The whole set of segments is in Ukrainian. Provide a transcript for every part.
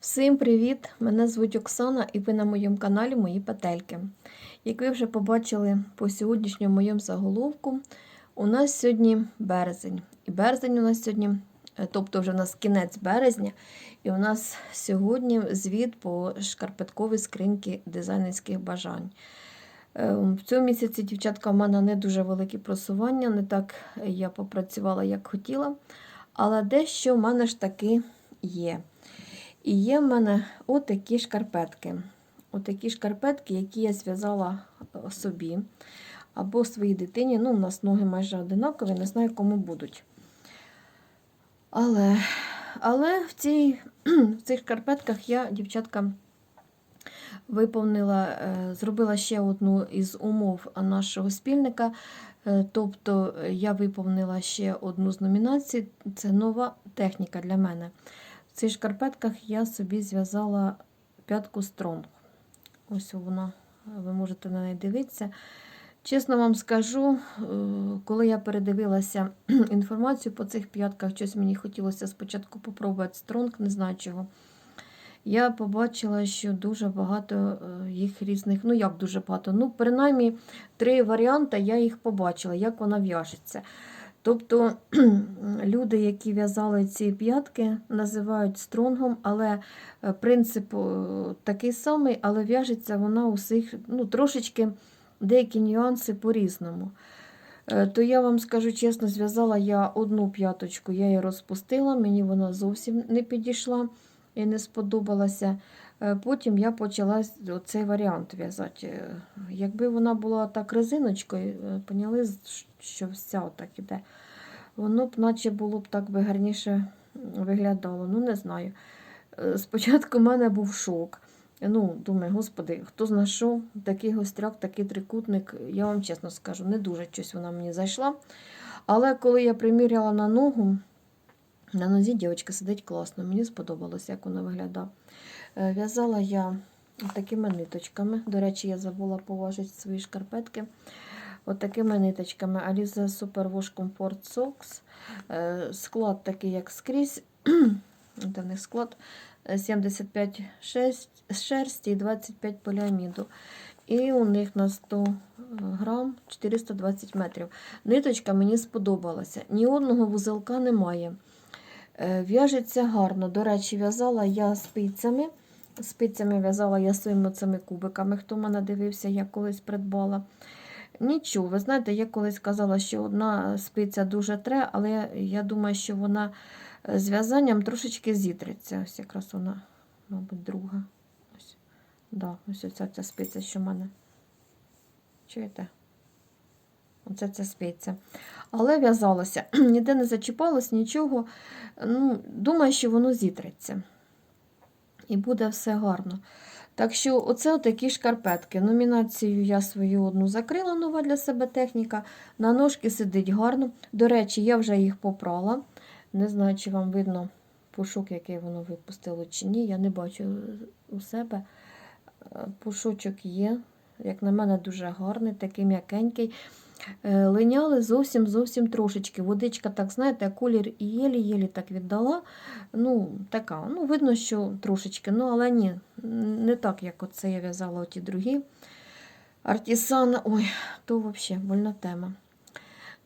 Всім привіт! Мене звуть Оксана і ви на моєму каналі Мої Петельки. Як ви вже побачили по сьогоднішньому моєму заголовку, у нас сьогодні березень. І березень у нас сьогодні, е, тобто вже у нас кінець березня, і у нас сьогодні звіт по шкарпетковій скриньки дизайнерських бажань. Е, В цьому місяці, дівчатка, в мене не дуже великі просування, не так я попрацювала, як хотіла, але дещо в мене ж таки є. І є в мене отакі шкарпетки. Отакі шкарпетки, які я зв'язала е, собі або своїй дитині. Ну, у нас ноги майже одинакові, не знаю, кому будуть. Але але в, цій, в цих шкарпетках я, дівчатка, виповнила, е, зробила ще одну із умов нашого спільника. Е, Тобто я виповнила ще одну з номінацій. Це нова техніка для мене. Цих шкарпетках я собі зв'язала п'ятку стронг. Ось вона, ви можете на неї дивитися. Чесно вам скажу, е, коли я передивилася інформацію по цих п'ятках, щось мені хотілося спочатку попробувати стронг, не знаю чого. Я побачила, що дуже багато е, їх різних, ну як дуже багато, ну, принаймні три варіанти я їх побачила, як вона в'яжеться. Тобто люди, які в'язали ці п'ятки, називають стронгом, але е, принцип е, такий самий, але в'яжеться вона усіх ну, трошечки деякі нюанси по-різному. Е, То я вам скажу чесно, зв'язала я одну п'яточку, я її розпустила, мені вона зовсім не підійшла і не сподобалася. Потім я почала цей варіант в'язати. Якби вона була так резиночкою, поняли, що вся отак іде, воно б наче було б так би гарніше виглядало. Ну, не знаю. Е, Спочатку в мене був шок. Ну, думаю, господи, хто знайшов такий гостряк, такий трикутник, я вам чесно скажу, не дуже щось вона мені зайшла. Але коли я приміряла на ногу, на нозі дівчинка сидить класно, мені сподобалося, як вона виглядає. Е, В'язала я такими ниточками. До речі, я забула поважити свої шкарпетки. От такими ниточками Aliza Superwash Comfort Socks. Е, Склад такий, як скрізь. Де в них склад е, 75 шесть- шерсті і 25 поліаміду. І у них на 100 грам 420 метрів. Ниточка мені сподобалася. Ні одного вузелка немає. Е, В'яжеться гарно. До речі, в'язала я спицями. Спицями в'язала я своїми цими кубиками, хто мене дивився, я колись придбала. Нічого, ви знаєте, я колись казала, що одна спиця дуже тре, але я, думаю, що вона е, з в'язанням трошечки зітреться. Ось якраз вона, мабуть, друга. Ось, да, ось оця ця спиця, що в мене. Чуєте? Оце ця спиця. Але в'язалося, ніде не зачіпалось, нічого. Ну, Думаю, що воно зітреться. І буде все гарно. Так що, оце такі шкарпетки. Номінацію я свою одну закрила, нова для себе техніка. На ножки сидить гарно. До речі, я вже їх попрала. Не знаю, чи вам видно пушок, який воно випустило, чи ні. Я не бачу у себе. Е, Пушочок є. Як на мене, дуже гарний, такий м'якенький. Е, Линяли зовсім зовсім трошечки. Водичка, так, знаєте, колір і єлі-єлі так віддала. Ну, така, ну, видно, що трошечки, ну, але ні, не так, як оце я в'язала оті другі. Артісан, ой, то взагалі больна тема.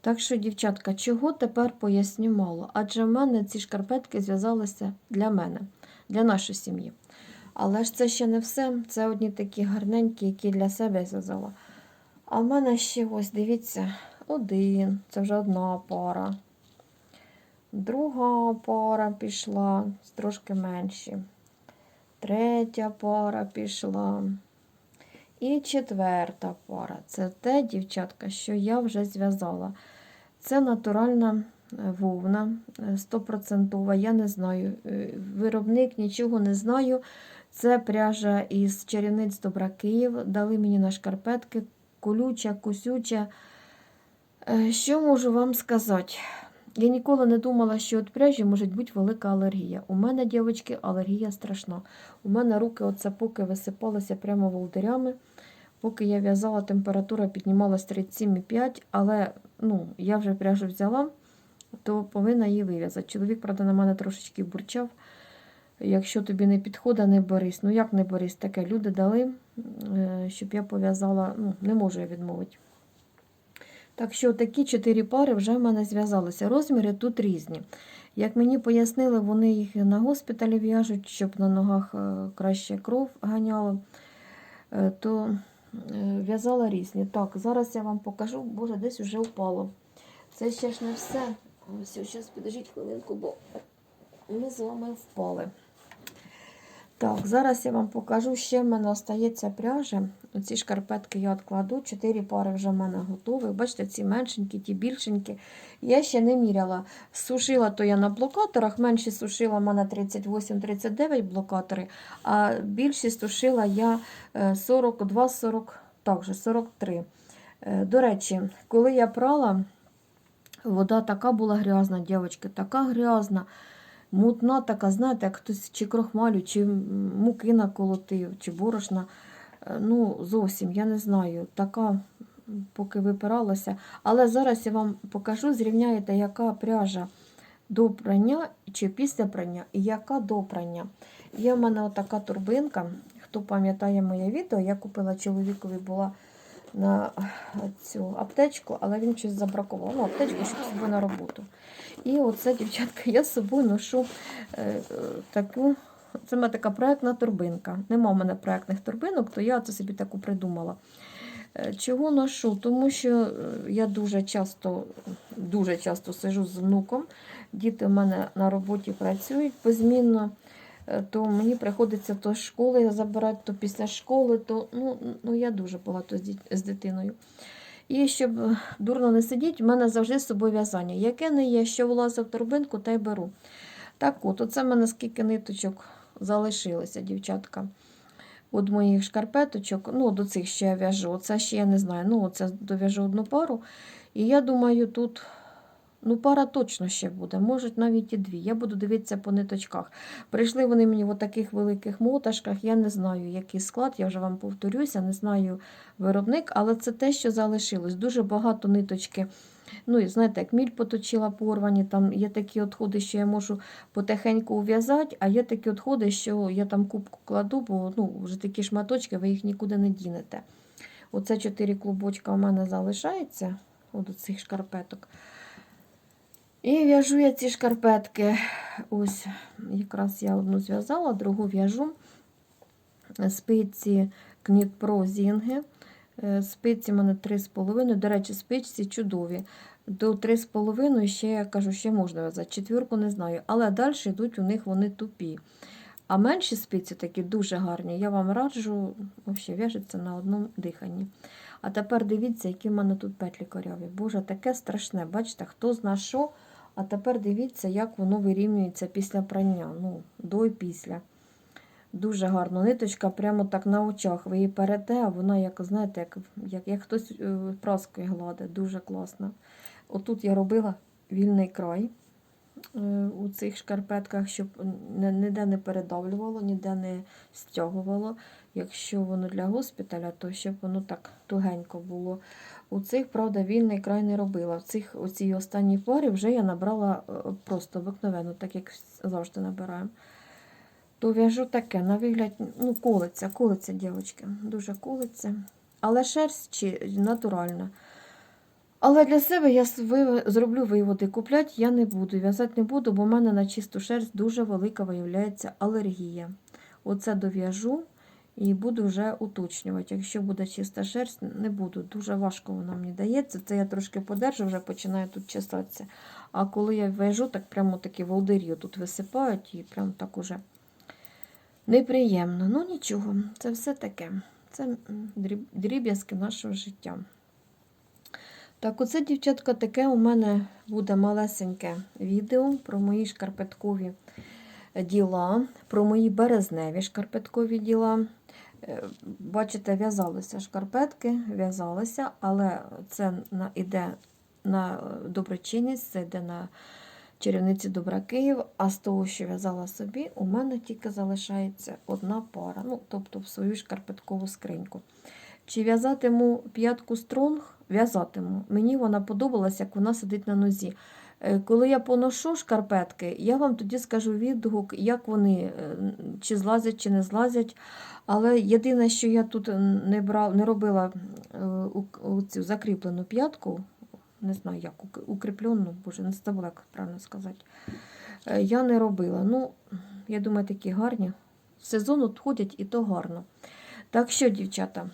Так що, дівчатка, чого тепер поясню мало? Адже в мене ці шкарпетки зв'язалися для мене, для нашої сім'ї. Але ж це ще не все. Це одні такі гарненькі, які для себе зв'язала. А в мене ще ось, дивіться, один. Це вже одна пара. Друга пара пішла, трошки менші. Третя пара пішла. І четверта пара. Це те, дівчатка, що я вже зв'язала. Це натуральна е, вовна, е, 100%. Я не знаю. е, Виробник нічого не знаю. Це пряжа із чарівниць Добра Київ. Дали мені на шкарпетки колюча, косюча. Е, Що можу вам сказати? Я ніколи не думала, що від пряжі може бути велика алергія. У мене, дівчатки, алергія страшна. У мене руки оце поки висипалися прямо волдирями. Поки я в'язала, температура піднімалась 37,5, але ну, я вже пряжу взяла, то повинна її вив'язати. Чоловік, правда, на мене трошечки бурчав. Якщо тобі не підходить, не берись. Ну як не берись? Таке люди дали, щоб я пов'язала, ну, не можу я відмовити. Так що такі чотири пари вже в мене зв'язалися. Розміри тут різні. Як мені пояснили, вони їх на госпіталі в'яжуть, щоб на ногах е, краще кров ганяло, Е, то е, в'язала різні. Так, зараз я вам покажу, боже, десь вже впало. Це ще ж не все. Ось, зараз підождіть хвилинку, бо ми з вами впали. Так, зараз я вам покажу, ще в мене остається пряжа. Оці шкарпетки я відкладу. Чотири пари вже в мене готові. Бачите, ці меншенькі, ті більшенькі. Я ще не міряла. Сушила то я на блокаторах. Менші сушила в мене 38-39 блокатори, а більші сушила я е, 42-40, так же, 43. Е, До речі, коли я прала, вода така була грязна, дівчатки, така грязна. Мутна така, знаєте, як хтось чи крохмалю, чи муки наколотив, чи борошна. Е, Ну, зовсім, я не знаю. Така, поки випиралася. Але зараз я вам покажу, зрівняєте, яка пряжа до прання чи після прання, і яка до прання. Є в мене отака турбинка. Хто пам'ятає моє відео, я купила чоловікові була на цю аптечку, але він щось забракував. Ну, аптечку, щоб з собою на роботу. І оце, дівчатка, я з собою ношу е, таку. Це мене така проектна турбинка. Нема в мене проектних турбинок, то я це собі таку придумала. Е, Чого ношу? Тому що е, я дуже часто, дуже часто сижу з внуком. Діти в мене на роботі працюють позмінно, то мені приходиться то з школи забирати, то після школи, то ну, ну я дуже багато з, дитиною. І щоб е, дурно не сидіти, в мене завжди з собою в'язання. Яке не є, що влазить в торбинку, та й беру. Так от, оце в мене скільки ниточок залишилося, дівчатка. От моїх шкарпеточок, ну, до цих ще я в'яжу. Оце ще я не знаю. Ну, оце дов'яжу одну пару. І я думаю, тут ну, пара точно ще буде, може навіть і дві. Я буду дивитися по ниточках. Прийшли вони мені в таких великих моташках. Я не знаю, який склад, я вже вам повторюся, не знаю виробник, але це те, що залишилось. Дуже багато ниточки. Ну, і знаєте, як міль поточила порвані, там є такі відходи, що я можу потихеньку ув'язати, а є такі відходи, що я там кубку кладу, бо ну, вже такі шматочки, ви їх нікуди не дінете. Оце чотири клубочка у мене залишається от цих шкарпеток. І в'яжу я ці шкарпетки. Ось, якраз я одну зв'язала, другу в'яжу. Спиці Knit Pro Зінги. Е, Спиці в мене 3,5. До речі, спичці чудові. До 3,5 ще, я кажу, ще можна в'язати. Четвірку не знаю. Але далі йдуть у них вони тупі. А менші спиці такі дуже гарні. Я вам раджу, взагалі в'яжеться на одному диханні. А тепер дивіться, які в мене тут петлі коряві. Боже, таке страшне. Бачите, хто зна що. А тепер дивіться, як воно вирівнюється після прання. Ну, до і після. Дуже гарно. Ниточка прямо так на очах. Ви її перете, а вона, як, знаєте, як, як, як хтось е, праскою гладить. Дуже класно. Отут я робила вільний край у цих шкарпетках, щоб ніде не передавлювало, ніде не стягувало. Якщо воно для госпіталя, то щоб воно так тугенько було. У цих, правда, вільний край не робила. В цих у цій останній парі вже я набрала е, просто обикновенно, так як завжди набираємо. То в'яжу таке, на вигляд, ну, колиться, колиться, дівчатки, дуже колиться. Але шерсть чи натуральна. Але для себе я зроблю виводи. Купляти я не буду, в'язати не буду, бо в мене на чисту шерсть дуже велика виявляється алергія. Оце дов'яжу і буду вже уточнювати. Якщо буде чиста шерсть, не буду. Дуже важко вона мені дається. Це я трошки подержу, вже починаю тут чесатися. А коли я в'яжу, так прямо такі волдирі тут висипають і прям так уже неприємно. Ну нічого, це все таке. Це дріб'язки нашого життя. Так, оце, дівчатка, таке у мене буде малесеньке відео про мої шкарпеткові діла, про мої березневі шкарпеткові діла. Е, Бачите, в'язалися шкарпетки, в'язалися, але це на, іде на доброчинність, це йде на чарівниці Добра Київ, а з того, що в'язала собі, у мене тільки залишається одна пара, ну, тобто в свою шкарпеткову скриньку. Чи в'язатиму п'ятку стронг? В'язатиму. Мені вона подобалась, як вона сидить на нозі. Е, Коли я поношу шкарпетки, я вам тоді скажу відгук, як вони, е, чи злазять, чи не злазять. Але єдине, що я тут не брав, не робила е, цю закріплену п'ятку, не знаю як, ук- укріплену, боже, не забула, як правильно сказати. Я не робила. Ну, я думаю, такі гарні. Сезон от ходять і то гарно. Так що, дівчата,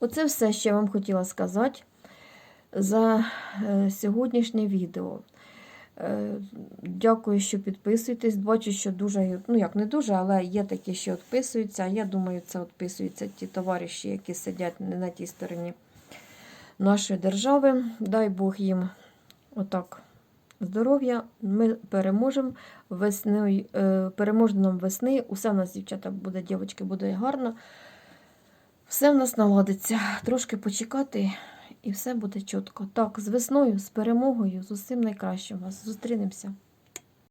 оце все, що я вам хотіла сказати за е, сьогоднішнє відео. Е, Дякую, що підписуєтесь. Бачу, що дуже, ну як не дуже, але є такі, що відписуються. Я думаю, це відписуються ті товариші, які сидять не на тій стороні нашої держави. Дай Бог їм отак здоров'я. Ми переможемо весною, е, переможемо нам весни. Усе в нас, дівчата, буде, дівчатки, буде гарно. Все в нас наладиться. Трошки почекати, і все буде чітко. Так, з весною, з перемогою, з усім найкращим вас. Зустрінемося.